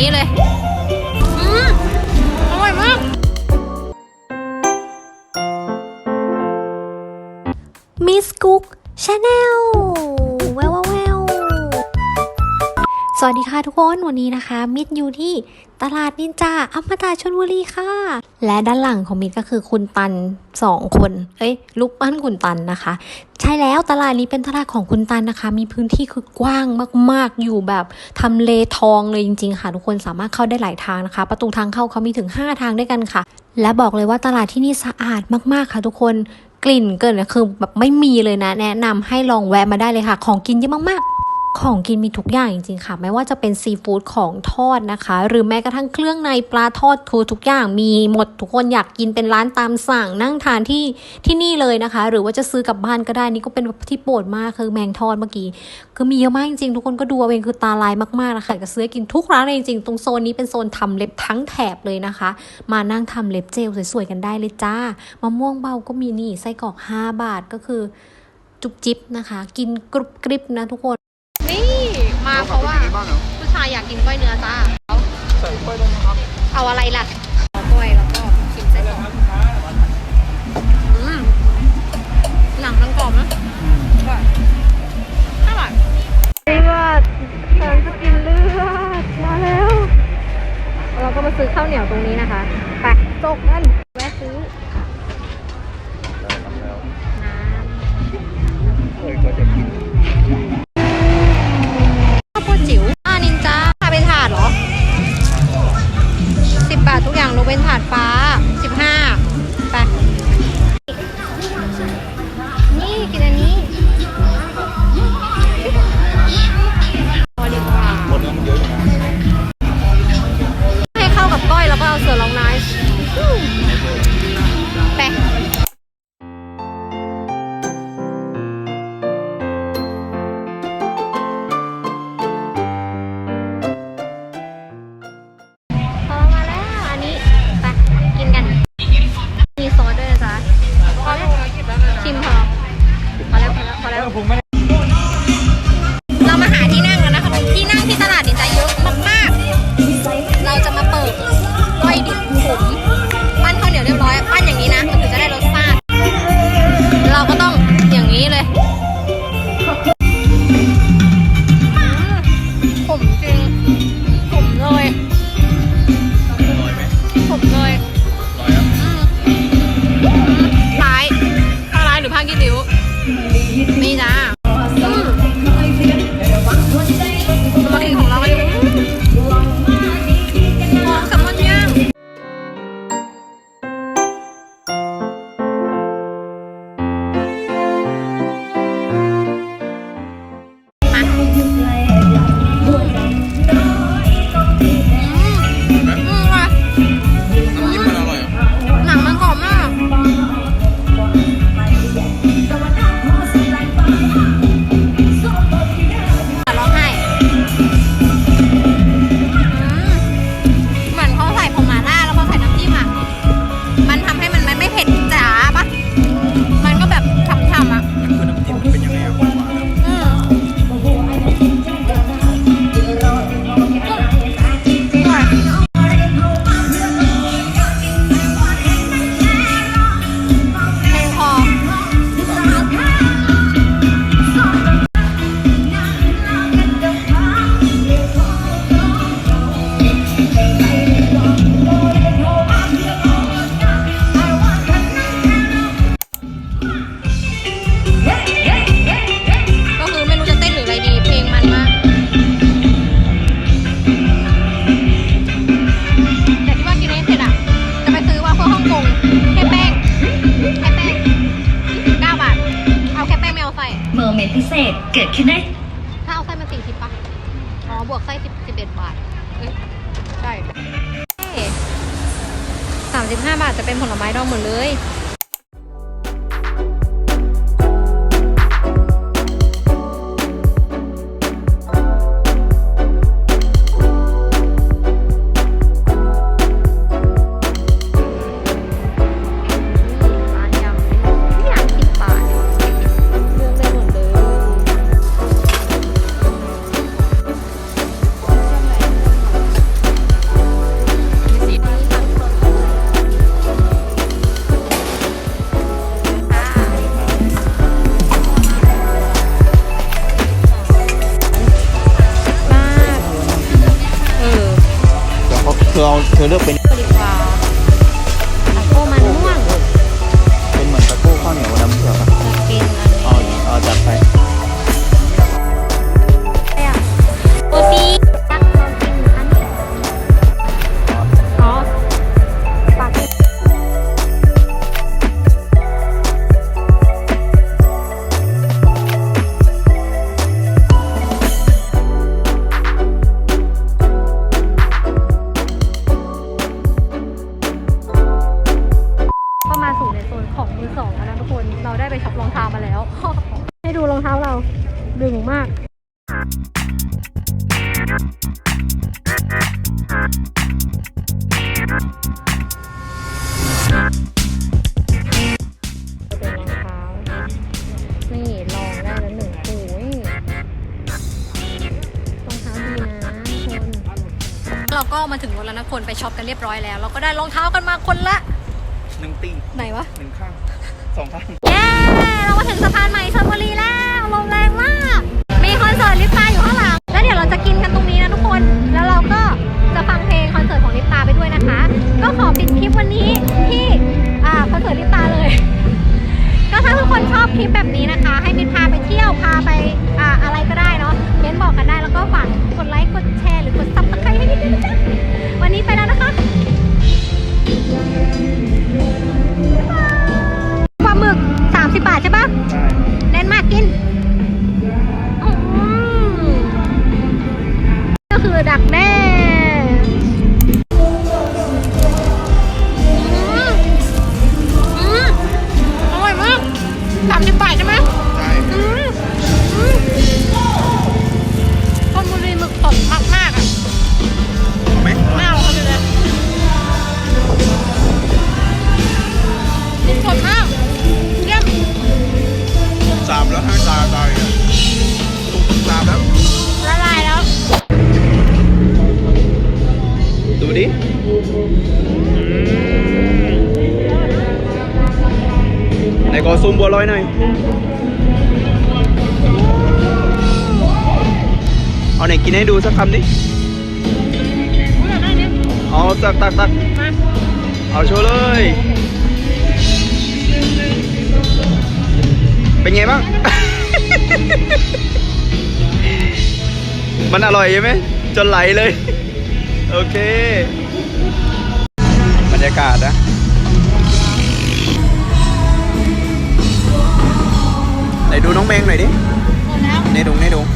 นี้เคนวันนี้นะคะ มิดอยู่ที่ตลาดนินจาอมตะชลบุรีค่ะ และด้านหลังของมิดก็คือคุณตันสองคน เอ้ยลูกปั้นคุณตันนะคะ ใช่แล้วตลาดนี้เป็นตลาดของคุณตันนะคะ มีพื้นที่คือกว้างมากๆอยู่แบบทำเลทองเลยจริง ๆ ค่ะ ทุกคนสามารถเข้าได้หลายทางนะคะ ประตูทางเข้าเขามีถึง 5 ทางด้วยกันค่ะ และบอกเลยว่าตลาดที่นี่สะอาดมากๆค่ะ ทุกคนกลิ่นเกินคือแบบไม่มีเลยนะ แนะนำให้ลองแวะมาได้เลยค่ะ ของกินเยอะมากๆ ของกินมีทุกอย่างจริงๆค่ะ ไม่ว่าจะเป็นซีฟู้ดของทอดนะคะ หรือแม้กระทั่งเครื่องในปลาทอดทูทุกอย่างมีหมดทุกคนอยากกินเป็นร้านตามสั่งนั่งทานที่ที่นี่เลยนะคะ หรือว่าจะซื้อกลับบ้านก็ได้นี่ก็เป็นที่โปรดมากคือแมงทอดเมื่อกี้คือมีเยอะมากจริงๆทุกคนก็ดูเอาเองคือตาลายมากๆนะคะกจะซื้อกินทุกร้านเลยจริงๆตรงโซนนี้เป็นโซนทำเล็บทั้งแถบเลยนะคะ มานั่งทำเล็บเจลสวยๆกันได้เลยจ้ามะม่วงเบาก็มีนี่ไส้กรอก 5 บาทก็คือจุบจิบนะคะ กินกรุบกริบนะทุกคน เพราะว่าผู้ชายอยากกินก้อยเนื้อจ้าใส่กล้วยด้วยนะครับเอาอะไรล่ะเอาก้อยแล้วก็ชิมไส้กรอกอืมหนังมันกรอบนะอร่อยอร่อยเลือดฉันจะกินเลือดมาแล้ว เราก็มาซื้อข้าวเหนียวตรงนี้นะคะ ไปจกกัน เอาไส้เมอร์เมดพิเศษเกิดขึ้นได้ ถ้าเอาไส้มาสี่สิบป่ะ อ๋อ บวกไส้สิบสิบเอ็ดบาท เอ้ย ใช่สามสิบห้าบาทจะเป็นผลไม้ดองหมดเลย ดึงมาก เป็นรองเท้า นี่ลองได้แล้วหนึ่งคู่รองเท้าดีนะคนเราก็มาถึงรถแล้วนะคนไปช็อปกันเรียบร้อยแล้ว เราก็ได้รองเท้ากันมาคนละหนึ่งตีไหนวะ หนึ่งข้างสองข้าง เย้ เรามาถึงสะพานใหม่ชลบุรีแล้ว ลิปตาอยู่ บัวลอยหน่อย เอาไหนกินให้ดูสักคำดิเอาตักตักตักเอาโชว์เลย เป็นไงบ้าง มันอร่อยใช่ไหม จนไหลเลย โอเค บรรยากาศนะ này đưa nón men này đi. Nè đùng nè đùng